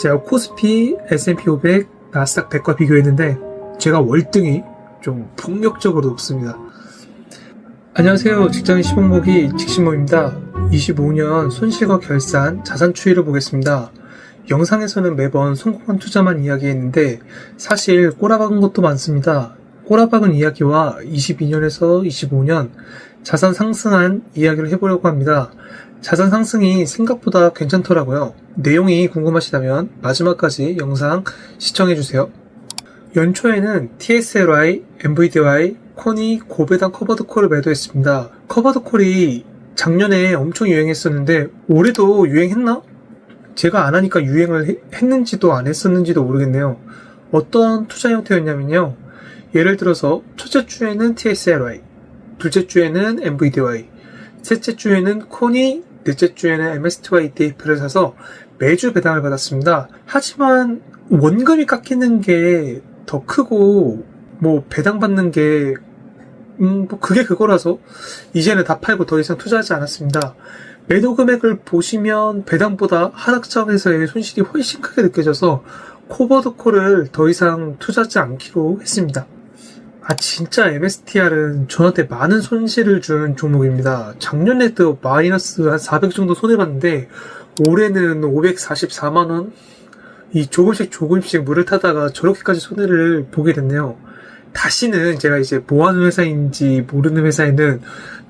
제가 코스피, S&P 500, 나스닥 100과 비교했는데 제가 월등히 좀 폭력적으로 높습니다. 안녕하세요. 직장인 시봉목이 직신모입니다. 25년 손실과 결산, 자산 추이를 보겠습니다. 영상에서는 매번 성공한 투자만 이야기했는데 사실 꼬라박은 것도 많습니다. 꼬라박은 이야기와 22년에서 25년 자산 상승한 이야기를 해보려고 합니다. 자산 상승이 생각보다 괜찮더라고요. 내용이 궁금하시다면 마지막까지 영상 시청해주세요. 연초에는 TSLY, MVDY, 코니, 고배당 커버드콜을 매도했습니다. 커버드콜이 작년에 엄청 유행했었는데 올해도 유행했나? 제가 안 하니까 유행을 해- 했는지도 안 했었는지도 모르겠네요. 어떤 투자 형태였냐면요. 예를 들어서 첫째 주에는 TSLY, 둘째 주에는 MVDY, 셋째 주에는 코니, 넷째 주에는 MSTY ETF를 사서 매주 배당을 받았습니다. 하지만 원금이 깎이는 게 더 크고 뭐 배당 받는 게 음, 뭐 그게 그거라서 이제는 다 팔고 더 이상 투자하지 않았습니다. 매도 금액을 보시면 배당보다 하락장에서의 손실이 훨씬 크게 느껴져서 코버드콜을 더 이상 투자하지 않기로 했습니다. 아 진짜 MSTR은 저한테 많은 손실을 준 종목입니다. 작년에도 마이너스 한 400 정도 손해봤는데 올해는 544만원 이 조금씩 조금씩 물을 타다가 저렇게까지 손해를 보게 됐네요. 다시는 제가 이제 뭐 하는 회사인지 모르는 회사에는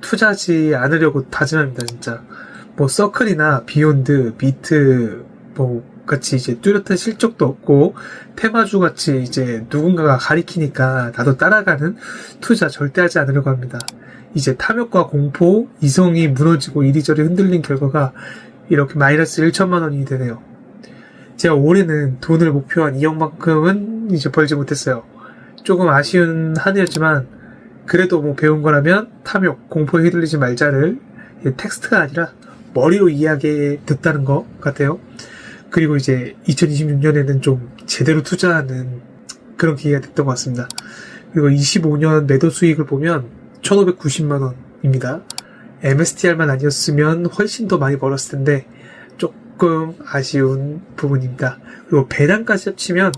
투자하지 않으려고 다짐합니다, 진짜. 뭐, 서클이나 비욘드, 비트, 뭐, 같이 이제 뚜렷한 실적도 없고, 테마주 같이 이제 누군가가 가리키니까 나도 따라가는 투자 절대 하지 않으려고 합니다. 이제 탐욕과 공포, 이성이 무너지고 이리저리 흔들린 결과가 이렇게 마이너스 1천만 원이 되네요. 제가 올해는 돈을 목표한 2억만큼은 이제 벌지 못했어요. 조금 아쉬운 한 해였지만 그래도 뭐 배운 거라면 탐욕, 공포에 휘둘리지 말자를 이게 텍스트가 아니라 머리로 이해하게 됐다는 것 같아요. 그리고 이제 2026년에는 좀 제대로 투자하는 그런 기회가 됐던 것 같습니다. 그리고 25년 매도 수익을 보면 1,590만 원입니다. MSTR만 아니었으면 훨씬 더 많이 벌었을 텐데 조금 아쉬운 부분입니다. 그리고 배당까지 합치면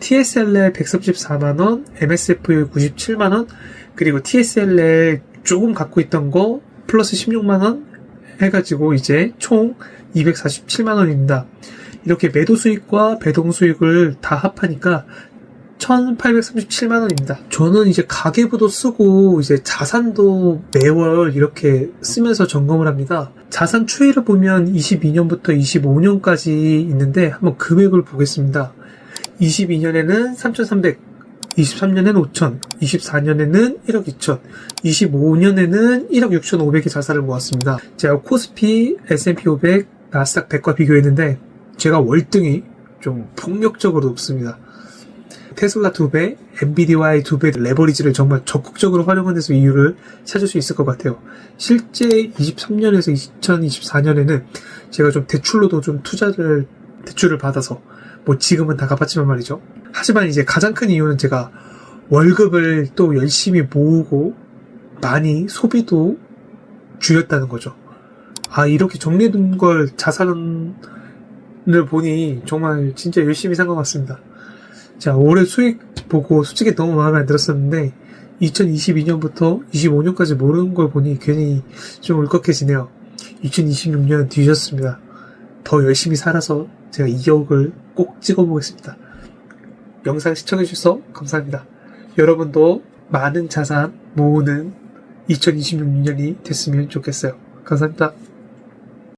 TSLL 134만 원, MSFU 97만 원, 그리고 TSLL 조금 갖고 있던 거 플러스 16만 원 해가지고 이제 총 247만 원입니다. 이렇게 매도 수익과 배동 수익을 다 합하니까 1837만원입니다. 저는 이제 가계부도 쓰고 이제 자산도 매월 이렇게 쓰면서 점검을 합니다. 자산 추이를 보면 22년부터 25년까지 있는데 한번 금액을 보겠습니다. 22년에는 3,300, 23년에는 5천, 24년에는 1억 2천, 25년에는 1억 6,500의 자산을 모았습니다. 제가 코스피, S&P 500, 나스닥 100과 비교했는데 제가 월등히 좀 폭력적으로 높습니다. 테슬라 2배, 엔비디아의 2배 레버리지를 정말 적극적으로 활용하면서 이유를 찾을 수 있을 것 같아요. 실제 23년에서 2024년에는 제가 좀 대출로도 좀 투자를, 대출을 받아서, 뭐 지금은 다 갚았지만 말이죠. 하지만 이제 가장 큰 이유는 제가 월급을 또 열심히 모으고 많이 소비도 줄였다는 거죠. 아, 이렇게 정리해둔 걸 자산 을 보니 정말 진짜 열심히 산 것 같습니다. 자, 올해 수익 보고 솔직히 너무 마음에 안 들었었는데 2022년부터 25년까지 모르는 걸 보니 괜히 좀 울컥해지네요. 2026년 뒤졌습니다. 더 열심히 살아서 제가 2억을 꼭 찍어보겠습니다. 영상 시청해주셔서 감사합니다. 여러분도 많은 자산 모으는 2026년이 됐으면 좋겠어요. 감사합니다.